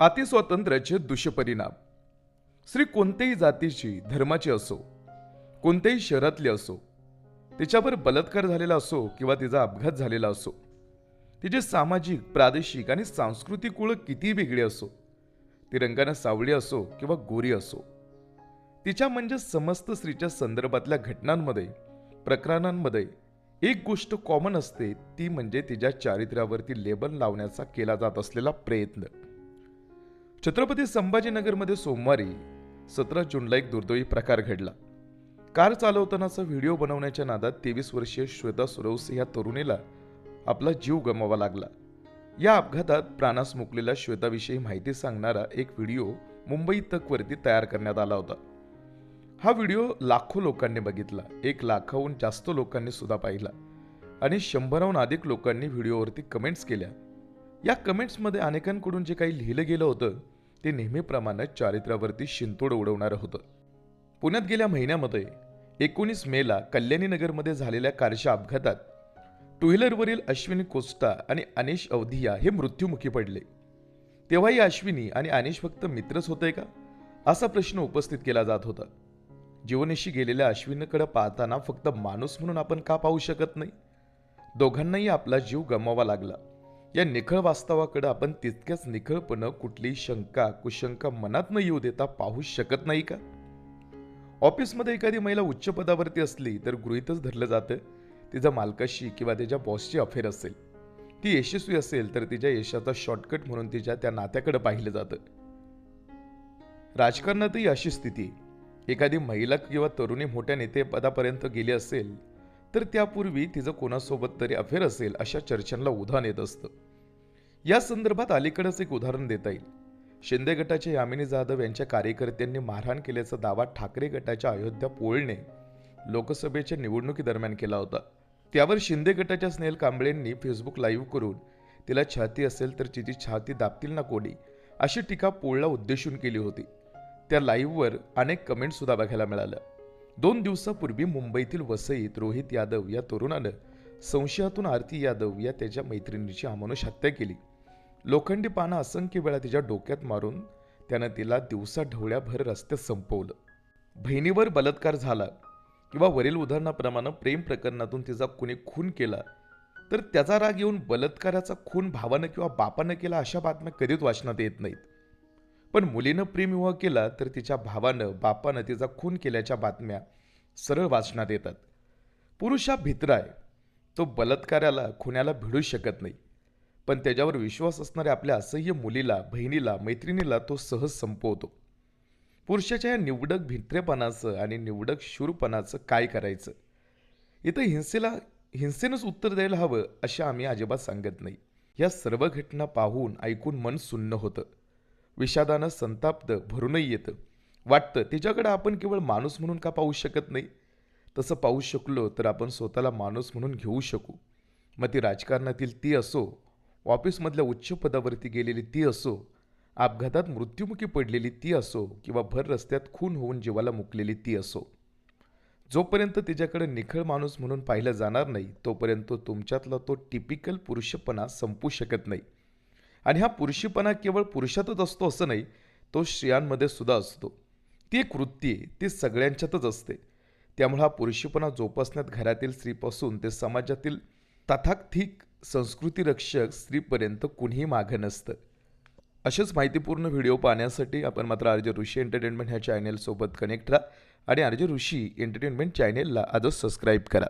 अतिस्वातंत्र्याचे दुष्परिणाम. स्त्री कोणत्याही जातीची धर्माची असो कोणत्याही शहरातली असो तिच्यावर बलात्कार झालेला असो किंवा तिचा अपघात झालेला असो तिचे सामाजिक प्रादेशिक आणि सांस्कृतिक ओळख कितीही वेगळी असो ती रंगानं सावळी असो किंवा गोरी असो तिच्या म्हणजे समस्त स्त्रीच्या संदर्भातल्या घटनांमध्ये प्रकरणांमध्ये एक गोष्ट कॉमन असते ती म्हणजे तिच्या चारित्र्यावरती लेबल लावण्याचा केला जात असलेला प्रयत्न. छत्रपती संभाजीनगरमध्ये सोमवारी सतरा जूनला एक दुर्दैवी प्रकार घडला. कार चालवतानाचा व्हिडिओ बनवण्याच्या नादात तेवीस वर्षीय श्वेता सुरवसे या तरुणीला आपला जीव गमवावा लागला. या अपघातात प्राणास मुकलेल्या श्वेताविषयी माहिती सांगणारा एक व्हिडिओ मुंबई तकवरती तयार करण्यात आला होता. हा व्हिडिओ लाखो लोकांनी बघितला एक लाखाहून जास्त लोकांनी सुद्धा पाहिला आणि शंभराहून अधिक लोकांनी व्हिडिओवरती कमेंट्स केल्या. या कमेंट्समध्ये अनेकांकडून जे काही लिहिलं गेलं होतं ते नेहमीप्रमाणे चारित्र्यावरती शिंतोड उडवणारं होतं. पुण्यात गेल्या महिन्यामध्ये एकोणीस मेला कल्याणीनगरमध्ये झालेल्या कारच्या अपघातात टू व्हीलरवरील अश्विनी कोस्टा आणि अनिश अवधिया हे मृत्युमुखी पडले. तेव्हाही अश्विनी आणि अनिश फक्त मित्रच होते का? असा प्रश्न उपस्थित केला जात होता. जीवनेशी गेलेल्या अश्विनीकडे पाहताना फक्त माणूस म्हणून आपण का पाहू शकत नाही? दोघांनाही आपला जीव गमवावा लागला. या निखळ वास्तवाकडं आपण तितक्याच निखळपणं कुठलीही शंका कुशंका मनात न येऊ देता पाहू शकत नाही का? ऑफिसमध्ये एखादी महिला उच्च पदावरती असली तर गृहीतच धरलं जातं तिचा मालकाशी किंवा तिच्या बॉसची अफेअर असेल. ती यशस्वी असेल तर तिच्या यशाचा शॉर्टकट म्हणून तिच्या त्या नात्याकडे पाहिलं जातं. राजकारणातही अशी स्थिती एखादी महिला किंवा तरुणी मोठ्या नेतेपदापर्यंत गेली असेल तर त्यापूर्वी तिचं कोणासोबत तरी अफेअर असेल अशा चर्चांना उधाण येत असतं. या संदर्भात अलीकडेच एक उदाहरण देता येईल. शिंदे गटाच्या यामिनी जाधव यांच्या कार्यकर्त्यांनी मारहाण केल्याचा दावा ठाकरे गटाच्या अयोध्या पोळने लोकसभेच्या निवडणुकीदरम्यान केला होता. त्यावर शिंदे गटाच्या स्नेहल कांबळेंनी फेसबुक लाईव्ह करून तिला छाती असेल तर तिची छाती दाबतील ना कोणी अशी टीका पोळला उद्देशून केली होती. त्या लाईव्हवर अनेक कमेंटसुद्धा बघायला मिळाल्या दोन दिवसापूर्वी मुंबईतील वसईत रोहित यादव या तरुणानं संशयातून आरती यादव या त्याच्या मैत्रिणीची अमानुष हत्या केली. लोखंडी पानं असंख्य वेळा तिच्या डोक्यात मारून त्यानं तिला दिवसा ढवळ्याभर रस्त्यात संपवलं. बहिणीवर बलात्कार झाला किंवा वरील उदाहरणाप्रमाणे प्रेम प्रकरणातून तिचा कुणी खून केला तर त्याचा राग येऊन बलात्काराचा खून भावानं किंवा बापानं केला अशा बातम्या कधीच वाचनात येत नाहीत. पण मुलीनं प्रेमविवाह केला तर तिच्या भावानं बापानं तिचा खून केल्याच्या बातम्या सरळ वाचनात येतात. पुरुष हा भित्र आहे. तो बलात्काराला खुन्याला भिडू शकत नाही. पण त्याच्यावर विश्वास असणाऱ्या आपल्या असह्य मुलीला बहिणीला मैत्रिणीला तो सहज संपवतो. पुरुषाच्या या निवडक भित्रेपणाचं आणि निवडक शूरपणाचं काय करायचं? इथं हिंसेला हिंसेनंच उत्तर द्यायला हवं अशा आम्ही अजिबात सांगत नाही. या सर्व घटना पाहून ऐकून मन सुन्न होतं. विषादानं संताप्त भरूनही येतं. वाटतं तिच्याकडं आपण केवळ माणूस म्हणून का पाहू शकत नाही? तसं पाहू शकलो तर आपण स्वतःला माणूस म्हणून घेऊ शकू. मग ती राजकारणातील ती असो ऑफिसमधल्या उच्च पदावरती गेलेली ती असो अपघातात मृत्युमुखी पडलेली ती असो किंवा भर रस्त्यात खून होऊन जीवाला मुकलेली ती असो. जोपर्यंत तिच्याकडे निखळ माणूस म्हणून पाहिलं जाणार नाही तोपर्यंत तुमच्यातला तो टिपिकल पुरुषपणा संपू शकत नाही. आणि हा पुरुषपणा केवळ पुरुषातच असतो असं नाही तो स्त्रियांमध्ये सुद्धा असतो. ती एक वृत्ती आहे ती सगळ्यांच्यातच असते. त्यामुळे हा पुरुषपणा जोपासण्यात घरातील स्त्रीपासून ते समाजातील तथाकथिक संस्कृतीरक्षक स्त्रीपर्यंत कुणीही मागं नसतं. असेच माहितीपूर्ण व्हिडिओ पाहण्यासाठी आपण मात्र आर्य ऋषी एंटरटेनमेंट ह्या चॅनेलसोबत कनेक्ट राहा आणि आर्य ऋषी एंटरटेनमेंट चॅनेलला आजच सबस्क्राईब करा.